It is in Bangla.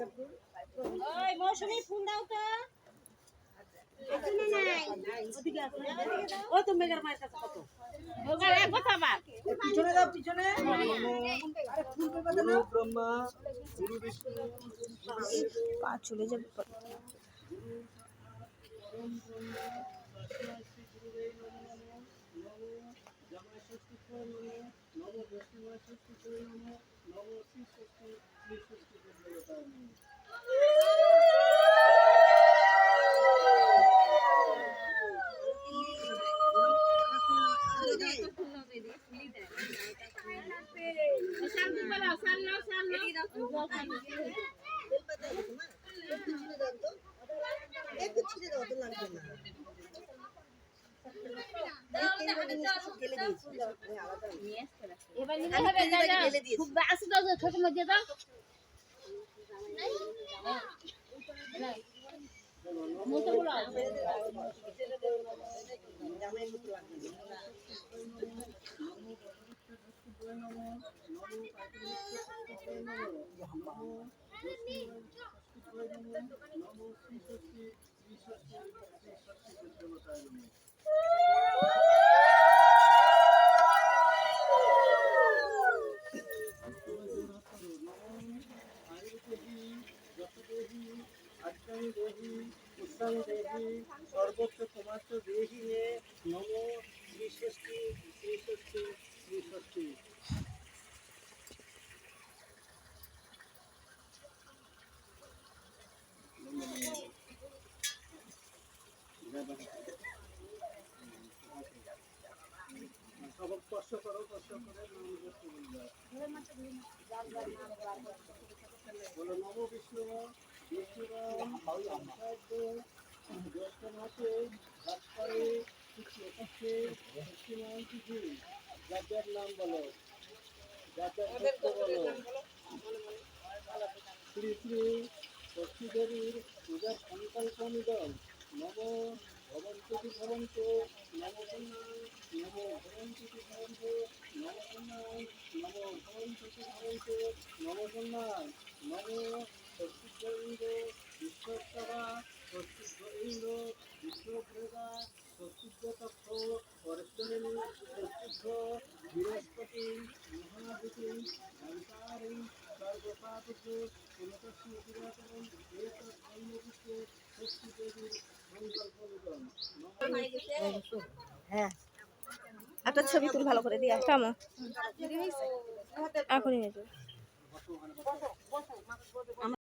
ওই মৌসুমি ফোন দাও তো। ও তুমি মেঘের মায়ের কাছে কত? পিছনে দাও পিছনে। আরে ফুল পেপার দাও গুরু ব্রহ্মা গুরু বিষ্ণু। পা চলে যাবে। জামাই নম বৈষ্ণব ষষ্ঠী নম নম শ্রী ষষ্ঠী শ্রী ষষ্ঠী দেবতায় নম একটু ছিঁড়ে দাও তো লাগবে না ছোট সর্বোচ্চ সমাজ দেহি নে নম শ্রী ষষ্ঠী শ্রী ষষ্ঠী সব কষ্ট করো কষ্ট করে বলো নম বিষ্ণু বিষ্ণুরাম জ্যৈষ্ঠ মাসে রাত করে তিথি একাশে দক্ষিণায়ন যার নাম বলো যার বলো শ্রী শ্রী ষষ্ঠী দেবীর পূজার সংকল্প নিদন নম ভবন্তু ভবন্তু নম নম ভবন্তু ভবন্তু বৃহস্পতি মহাদিতি অন্তারিং সর্বপাপকে পুনতস্য পুরাতনম এতৎ সৈন্যপুত্রে ষষ্ঠী দেবীর সংকল্প নিদন হ্যাঁ। একটা ছবি তুল ভালো করে দিয়ে থামো। এখনই